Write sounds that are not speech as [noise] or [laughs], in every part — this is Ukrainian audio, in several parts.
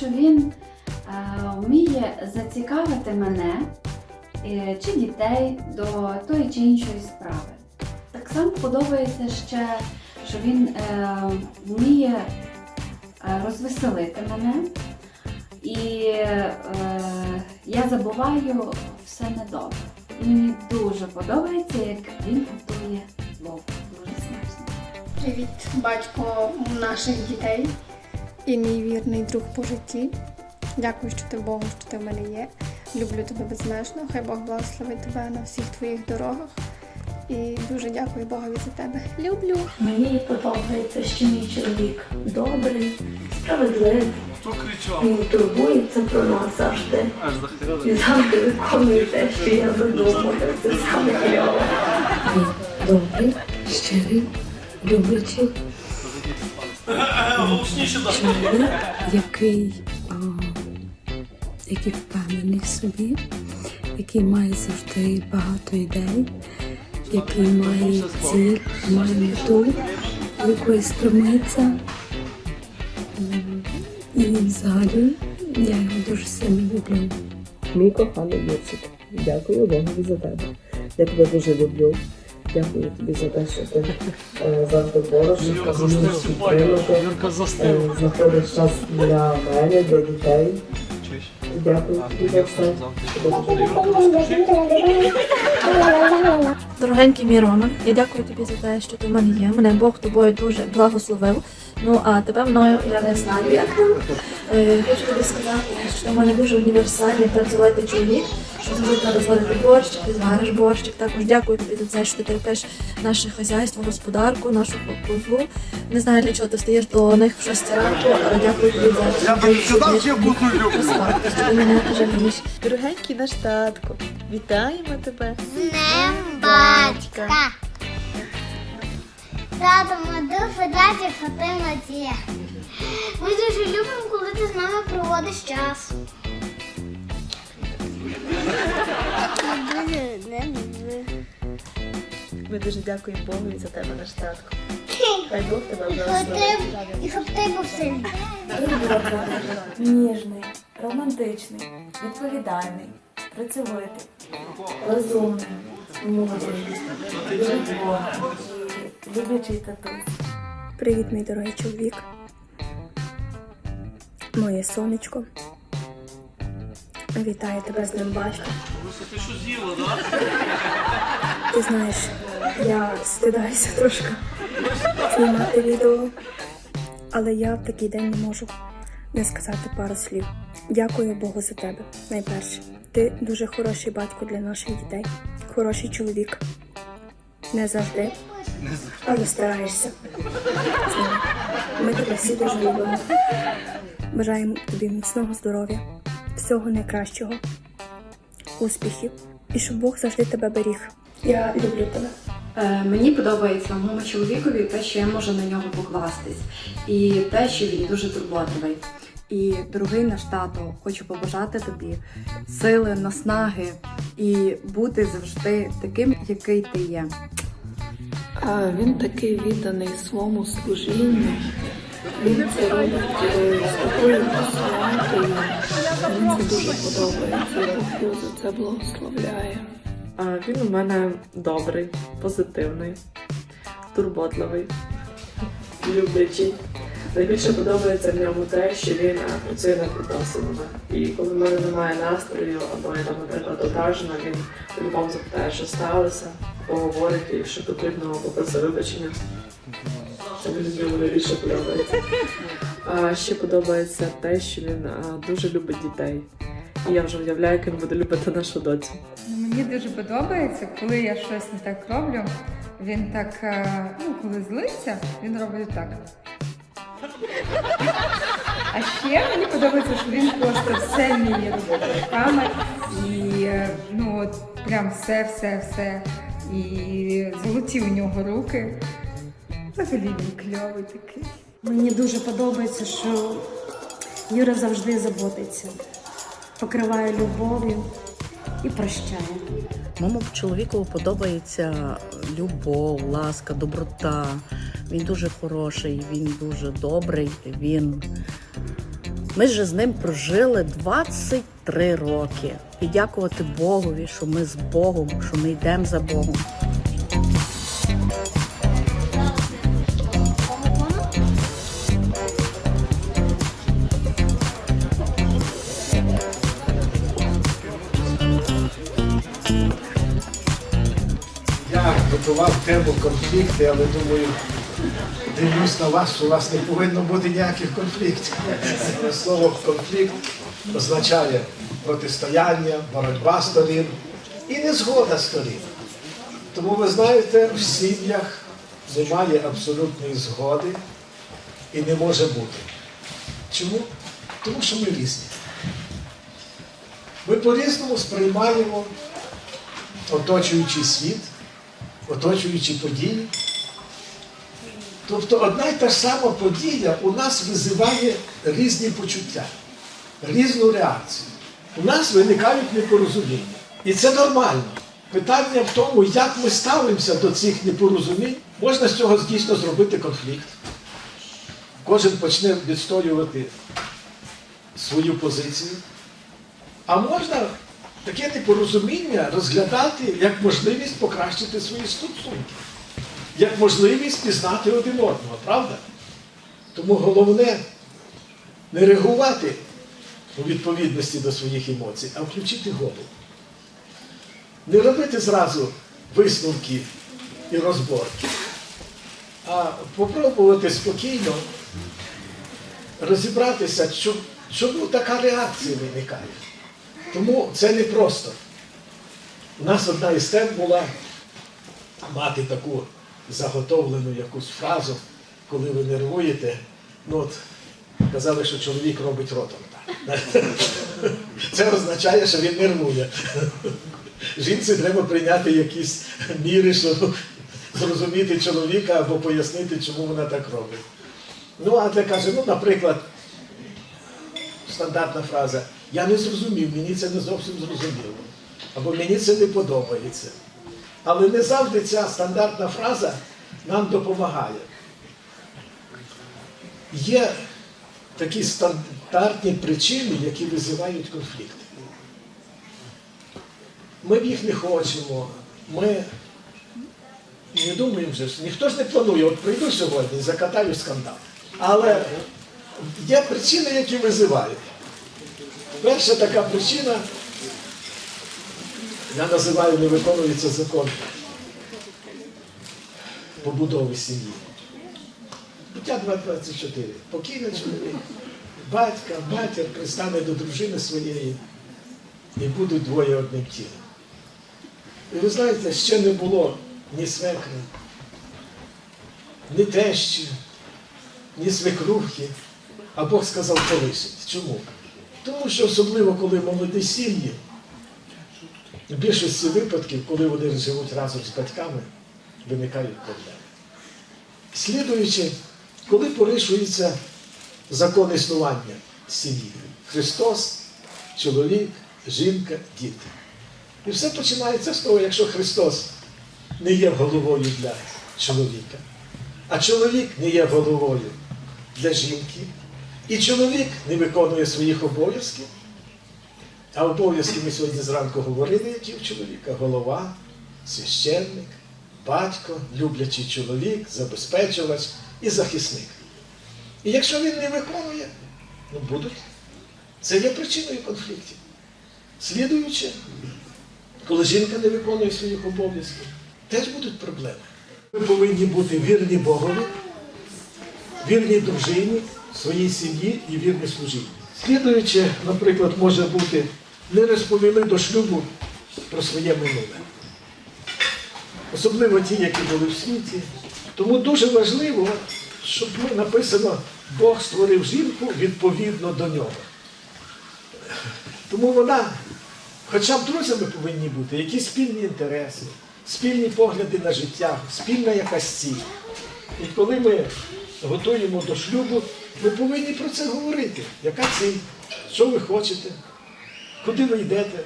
Що він е, вміє зацікавити мене е, чи дітей до тої чи іншої справи. Так само подобається ще, що він е, вміє розвеселити мене, і е, я забуваю все недобре. Мені дуже подобається, як він готує плов. Дуже смачно. Привіт, батько наших дітей і мій вірний друг по житті. Дякую, що ти Богу, що ти в мене є. Люблю тебе безмежно. Хай Бог благословить тебе на всіх твоїх дорогах. І дуже дякую Богові за тебе. Люблю. Мені подобається, що мій чоловік добрий, справедливий. Хто кричав? Він турбується про нас завжди. Аж. І завжди виконує те, що я задумала. Це саме кльово. Він добрий, щирий, люблячий, Чоловік, який, а, який впевнений в собі, який має завжди багато ідей, який має ціль, має мету, до якої стремиться. І взагалі я його дуже сильно люблю. Мій коханий Юрчик, дякую Богові за тебе. Я тебе дуже люблю. Дякую тобі за те, що ти е, завжди застив. підтримати, Юрка е, застив. знаходиш час для мене, для дітей. Дякую тобі за все. Дорогенький мій Рома, я дякую тобі за те, що ти в мене є. Мене Бог тобою дуже благословив. Ну а тебе мною я не знаю, як. Е, хочу тобі сказати, що ти в мене дуже універсальний працювати чоловік, треба зварити борщик, ти звариш борщик. Також дякую тобі за це, що ти терпиш наше хазяйство, господарку, нашу козу. Не знаю, для чого ти стаєш до них в 6 ранку, але дякую тобі за Я тобі сказав, що я буду люблю. що ти мене жалієш. Дорогенький наш татко, вітаємо тебе. Днем батька. Тато, ми дуже раді, що ти в. Ми дуже любимо, коли ти з нами проводиш час. Ми дуже дякуємо Богу за тебе, наш татко. Хай Бог тебе І щоб благословить. ти, і щоб ти був сильний. Ніжний, романтичний, відповідальний, працьовитий, розумний, мудрий, люблячий татусь. Привіт, мій дорогий чоловік. Моє сонечко. Вітаю тебе з ним батька. Ти що з'їла, да? Ти знаєш, я стидаюся трошки знімати відео, але я в такий день не можу не сказати пару слів. Дякую Богу за тебе. Найперше, ти дуже хороший батько для наших дітей, хороший чоловік. Не завжди, але стараєшся. Ми тебе всі дуже любимо. Бажаємо тобі міцного здоров'я, всього найкращого, успіхів і щоб Бог завжди тебе беріг. Я люблю тебе. Е, Мені подобається в моєму чоловікові те, що я можу на нього покластись, і те, що він дуже турботливий. І дорогий наш тато, хочу побажати тобі сили, наснаги і бути завжди таким, який ти є. А він такий відданий своєму служінню. Він це робить з такою. Мені дуже подобається. Він у мене добрий, позитивний, турботливий, люблячий. Найбільше подобається в ньому те, що він е, працює над відносинами. І коли в мене немає настрою, або я там, наприклад, ображена, він по-любому запитає, що сталося, поговорить, і якщо потрібно, попросить вибачення. Подобається. А ще подобається те, що він дуже любить дітей. І я вже уявляю, як він буде любити нашу доцю. Ну, Мені дуже подобається, коли я щось не так роблю. Він так, е, ну, коли злиться, він робить так. А ще мені подобається, що він просто все вміє робити руками. І е, ну от прям все, все, все. І золоті у нього руки. Взагалі він кльовий такий. Мені дуже подобається, що Юра завжди заботиться, покриває любов'ю і прощає. Моєму чоловіку подобається любов, ласка, доброта. Він дуже хороший, він дуже добрий. Він... Ми ж з ним прожили 23 роки. І дякувати Богові, що ми з Богом, що ми йдемо за Богом. Я готував тему конфлікти, але думаю, дивлюсь на вас, що у вас не повинно бути ніяких конфліктів. Слово конфлікт означає протистояння, боротьба сторін і незгода сторін. Тому ви знаєте, в сім'ях немає абсолютної згоди і не може бути. Чому? Тому що ми різні. Ми по-різному сприймаємо оточуючий світ, оточуючі події. Тобто одна й та ж сама подія у нас визиває різні почуття, різну реакцію. У нас виникають непорозуміння. І це нормально. Питання в тому, як ми ставимося до цих непорозумінь, можна з цього дійсно зробити конфлікт. Кожен почне відстоювати свою позицію. А можна таке непорозуміння розглядати як можливість покращити свої стосунки, як можливість пізнати один одного, правда? Тому головне не реагувати у відповідності до своїх емоцій, а включити голову. Не робити зразу висновки і розборки, а попробувати спокійно розібратися, чому така реакція виникає. Тому це не просто. У нас одна із тем була мати таку заготовлену якусь фразу, коли ви нервуєте. Ну от, казали, що чоловік робить ротом. [laughs] Це означає, що він нервує. [laughs] Жінці треба прийняти якісь міри, щоб зрозуміти чоловіка або пояснити, чому вона так робить. Ну, а це каже, ну, наприклад, стандартна фраза. Я не зрозумів, мені це не зовсім зрозуміло. Або мені це не подобається. Але не завжди ця стандартна фраза нам допомагає. Є такі стандартні причини, які визивають конфлікти. Ми в їх не хочемо, ми не думаємо вже, ніхто ж не планує, от прийду сьогодні і закатаю скандал. Але є причини, які визивають. Перша така причина, я називаю, не виконується закон побудови сім'ї. Буття 2.24. Покійний чоловік, батька, матір пристане до дружини своєї і будуть двоє одним тілом. І ви знаєте, ще не було ні свекри, ні тещі, ні свекрухи, а Бог сказав полишить. Чому? Тому що особливо, коли молоді сім'ї, в більшості випадків, коли вони живуть разом з батьками, виникають проблеми. Слідуючи, коли порушується закон існування сім'ї, Христос, чоловік, жінка, діти. І все починається з того, якщо Христос не є головою для чоловіка, а чоловік не є головою для жінки, і чоловік не виконує своїх обов'язків. А обов'язки ми сьогодні зранку говорили, які в чоловіка голова, священник, батько, люблячий чоловік, забезпечувач і захисник. І якщо він не виконує, ну будуть. Це є причиною конфліктів. Слідуючи, коли жінка не виконує своїх обов'язків, теж будуть проблеми. Ви повинні бути вірні Богові, вірні дружині, своїй сім'ї і вірні служінні. Слідуюче, наприклад, може бути, не розповіли до шлюбу про своє минуле. Особливо ті, які були в світі. Тому дуже важливо, щоб ми написано, Бог створив жінку відповідно до нього. Тому вона, хоча б друзями повинні бути, якісь спільні інтереси, спільні погляди на життя, спільна якась ціль. І коли ми готуємо до шлюбу, ми повинні про це говорити. Яка ціль? Що ви хочете? Куди ви йдете?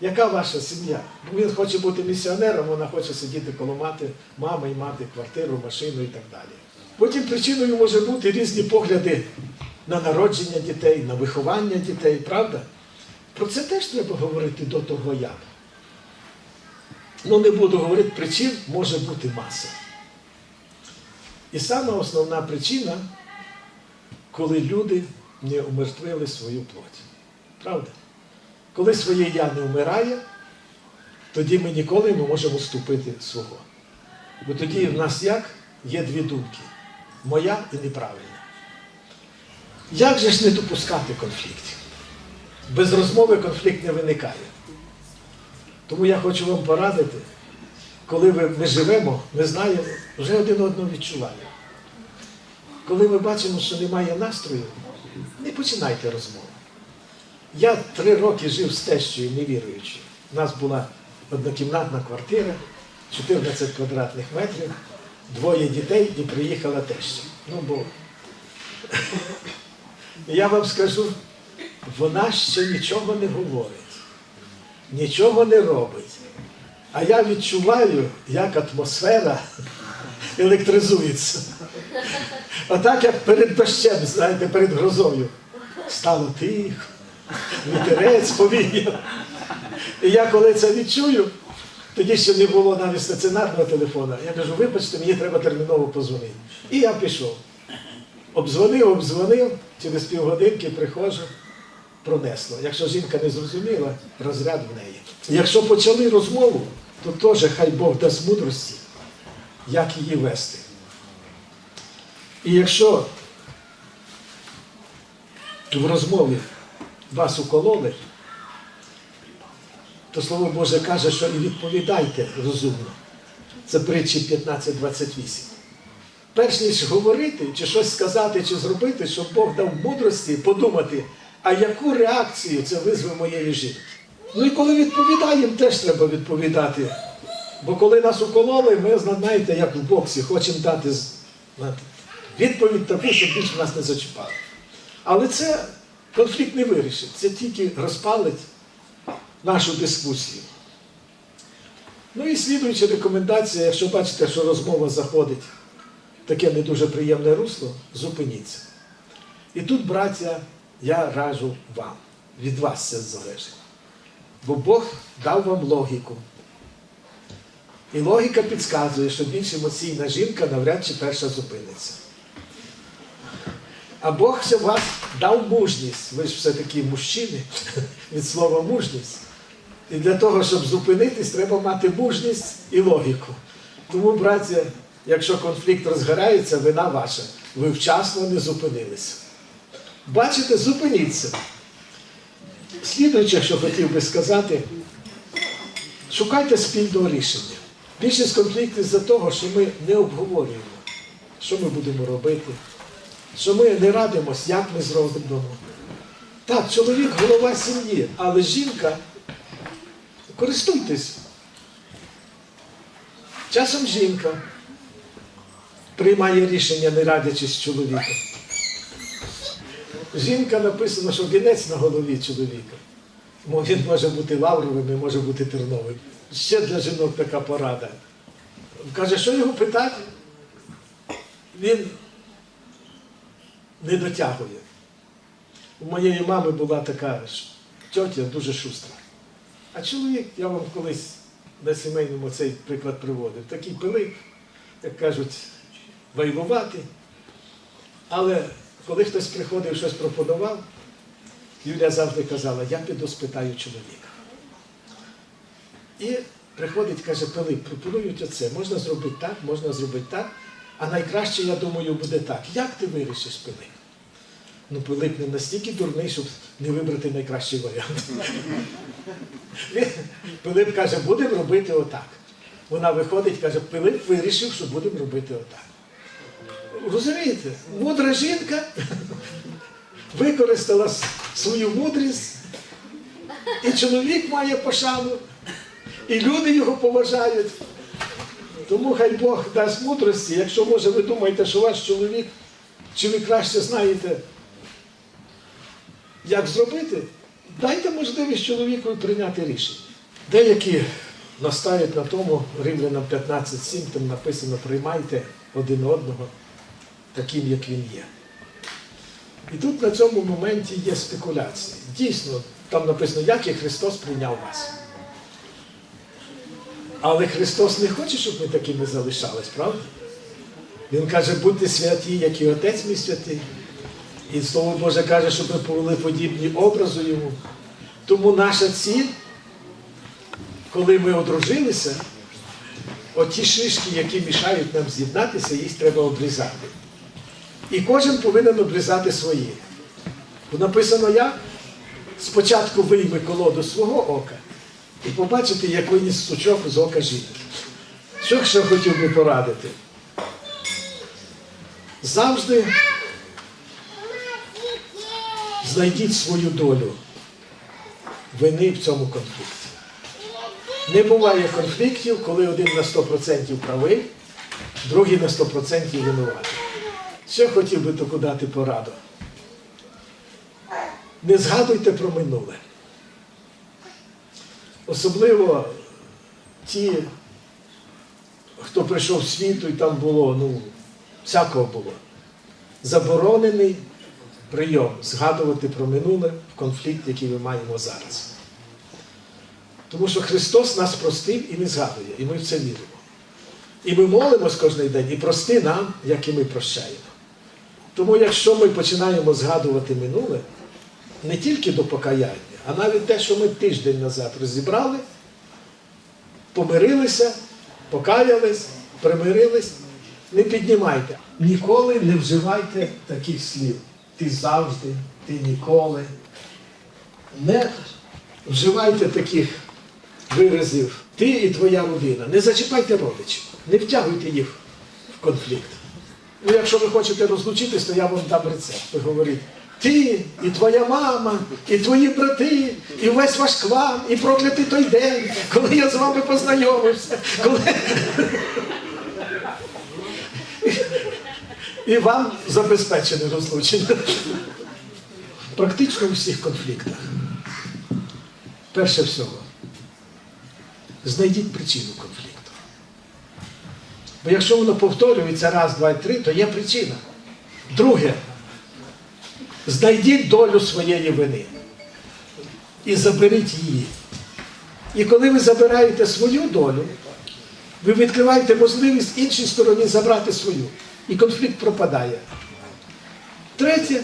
Яка ваша сім'я? Бо він хоче бути місіонером, вона хоче сидіти коло мати, мами і мати квартиру, машину і так далі. Потім причиною може бути різні погляди на народження дітей, на виховання дітей, правда? Про це теж треба говорити до того як. Ну, не буду говорити, причин може бути маса. І саме основна причина, коли люди не умертвили свою плоть. Правда? Коли своє я не вмирає, тоді ми ніколи не можемо вступити свого. Бо тоді в нас як є дві думки моя і неправильна. Як же ж не допускати конфліктів? Без розмови конфлікт не виникає. Тому я хочу вам порадити, коли ми живемо, ми знаємо, вже один одного відчуваємо. Коли ми бачимо, що немає настрою, не починайте розмову. Я три роки жив з тещою невіруючою. У нас була однокімнатна квартира, 14 квадратних метрів, двоє дітей і приїхала теща. Ну, бо [laughs] я вам скажу, вона ще нічого не говорить, нічого не робить. А я відчуваю, як атмосфера [laughs] електризується. Отак, як перед дощем, знаєте, перед грозою. Стало тихо, вітерець повіяв. І я коли це відчую, тоді ще не було навіть стаціонарного телефона. Я кажу, вибачте, мені треба терміново позвонити. І я пішов. Обдзвонив, обдзвонив, через півгодинки приходжу, пронесло. Якщо жінка не зрозуміла, розряд в неї. Якщо почали розмову, то теж хай Бог дасть мудрості, як її вести. І якщо в розмові вас укололи, то Слово Боже каже, що і відповідайте розумно. Це притчі 15.28. Перш ніж говорити, чи щось сказати, чи зробити, щоб Бог дав мудрості подумати, а яку реакцію це визве моєї жінки. Ну і коли відповідаємо, теж треба відповідати. Бо коли нас укололи, ми, знаєте, як в боксі, хочемо дати знаєте, відповідь таку, щоб більше нас не зачіпали. Але це конфлікт не вирішить, це тільки розпалить нашу дискусію. Ну і слідуюча рекомендація, якщо бачите, що розмова заходить в таке не дуже приємне русло, зупиніться. І тут, браття, я раджу вам, від вас це залежить. Бо Бог дав вам логіку. І логіка підказує, що більш емоційна жінка навряд чи перша зупиниться. А Бог вас дав мужність. Ви ж все-таки мужчини [laughs] від слова мужність. І для того, щоб зупинитись, треба мати мужність і логіку. Тому, браття, якщо конфлікт розгорається, вина ваша. Ви вчасно не зупинилися. Бачите, зупиніться. Слідуюче, що хотів би сказати, шукайте спільного рішення. Більшість конфліктів з-за того, що ми не обговорюємо, що ми будемо робити, що ми не радимось, як ми зробимо. Так, чоловік голова сім'ї, але жінка, користуйтесь. Часом жінка приймає рішення, не радячись з чоловіком. Жінка написано, що вінець на голові чоловіка. Він може бути лавровим і може бути терновим. Ще для жінок така порада. Каже, що його питати? Він не дотягує. У моєї мами була така тьотя дуже шустра. А чоловік, я вам колись на сімейному цей приклад приводив, такий пилип, як кажуть, вайлуватий. Але коли хтось приходив, щось пропонував, Юля завжди казала, я піду спитаю чоловіка. І Приходить, каже, Пилип, пропонують оце. Можна зробити так, можна зробити так. А найкраще, я думаю, буде так. Як ти вирішиш, Пилип? Ну, Пилип не настільки дурний, щоб не вибрати найкращий варіант. [laughs] Пилип каже, будемо робити отак. Вона виходить, каже, Пилип вирішив, що будемо робити отак. Розумієте, мудра жінка використала свою мудрість, і чоловік має пошану, і люди його поважають. Тому хай Бог дасть мудрості, якщо може ви думаєте, що ваш чоловік, чи ви краще знаєте, як зробити, дайте можливість чоловікові прийняти рішення. Деякі настають на тому, Римлянам 15.7, там написано, приймайте один одного таким, як він є. І тут на цьому моменті є спекуляції. Дійсно, там написано, як і Христос прийняв вас. Але Христос не хоче, щоб ми такими залишались, правда? Він каже, будьте святі, як і Отець мій святий. І Слово Боже каже, щоб ми були подібні образу Йому. Тому наша ціль, коли ми одружилися, оті шишки, які мішають нам з'єднатися, їх треба обрізати. І кожен повинен обрізати свої. Бо написано як? Спочатку вийми колоду свого ока і побачите, як виніс сучок з ока жінки. Що ще хотів би порадити? Завжди знайдіть свою долю вини в цьому конфлікті. Не буває конфліктів, коли один на 100% правий, другий на 100% винуватий. Ще хотів би таку дати пораду. Не згадуйте про минуле. Особливо ті, хто прийшов в світу і там було, ну, всякого було. Заборонений прийом згадувати про минуле в конфлікт, який ми маємо зараз. Тому що Христос нас простив і не згадує, і ми в це віримо. І ми молимось кожен день, і прости нам, як і ми прощаємо. Тому якщо ми починаємо згадувати минуле, не тільки до покаяння, а навіть те, що ми тиждень назад розібрали, помирилися, покаялись, примирились, не піднімайте. Ніколи не вживайте таких слів. Ти завжди, ти ніколи. Не вживайте таких виразів. Ти і твоя родина. Не зачіпайте родичів, не втягуйте їх в конфлікт. Ну, якщо ви хочете розлучитись, то я вам дам рецепт. Ви говорите, ти, і твоя мама, і твої брати, і весь ваш клан, і проклятий той день, коли я з вами познайомився. Коли... І вам забезпечене розлучення. Практично у всіх конфліктах. Перше всього, знайдіть причину конфлікту. Бо якщо воно повторюється раз, два, три, то є причина. Друге, знайдіть долю своєї вини і заберіть її. І коли ви забираєте свою долю, ви відкриваєте можливість іншій стороні забрати свою. І конфлікт пропадає. Третє,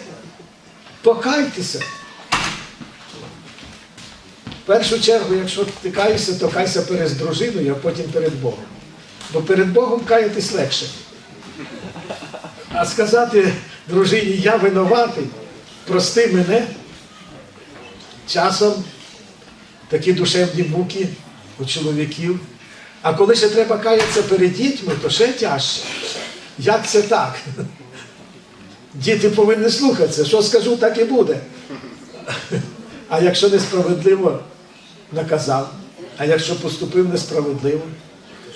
покайтеся. В першу чергу, якщо ти каєшся, то кайся перед дружиною, а потім перед Богом. Бо перед Богом каятись легше. А сказати дружині, я винуватий, прости мене, часом такі душевні муки у чоловіків. А коли ще треба каятися перед дітьми, то ще тяжче. Як це так? Діти повинні слухатися, що скажу, так і буде. А якщо несправедливо наказав, а якщо поступив несправедливо,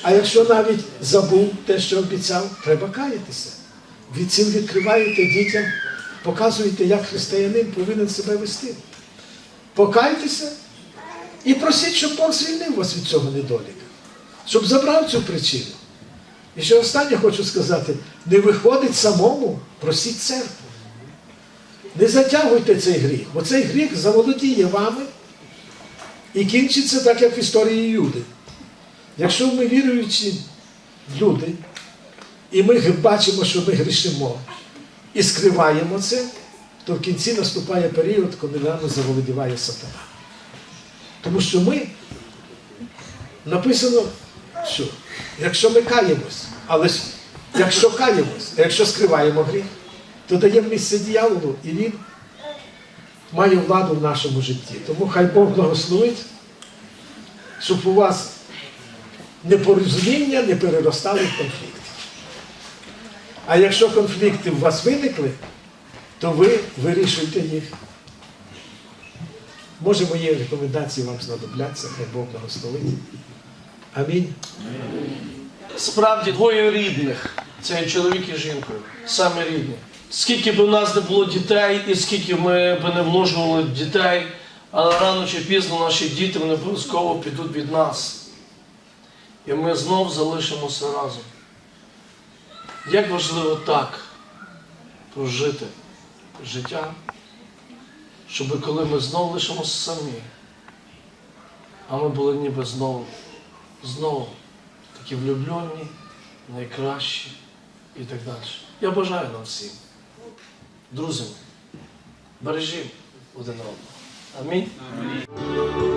а якщо навіть забув те, що обіцяв, треба каятися. Від цим відкриваєте дітям, показуєте, як християнин повинен себе вести. Покайтеся і просіть, щоб Бог звільнив вас від цього недоліка, щоб забрав цю причину. І ще останнє хочу сказати: не виходить самому, просіть церкву. Не затягуйте цей гріх, бо цей гріх заволодіє вами і кінчиться так, як в історії Юди. Якщо ми віруючі люди, і ми бачимо, що ми грішимо, і скриваємо це, то в кінці наступає період, коли нами заволодіває сатана. Тому що ми написано, що якщо ми каємось, але якщо каємось, а якщо скриваємо гріх, то даємо місце дьяволу, і він має владу в нашому житті. Тому хай Бог благословить, щоб у вас непорозуміння не переростали в конфлікти. А якщо конфлікти у вас виникли, то ви вирішуйте їх. Може, мої рекомендації вам знадобляться, хай Бог благословить. Амінь. Справді двоє рідних, це чоловік і жінкою, саме рідні. Скільки б у нас не було дітей, і скільки ми б не вложували дітей, але рано чи пізно наші діти вони обов'язково підуть від нас. І ми знов залишимося разом. Як важливо так прожити життя, щоб коли ми знов лишимося самі, а ми були ніби знову, знову такі влюблені, найкращі і так далі. Я бажаю нам всім. Друзі, бережімо один одного. Амінь.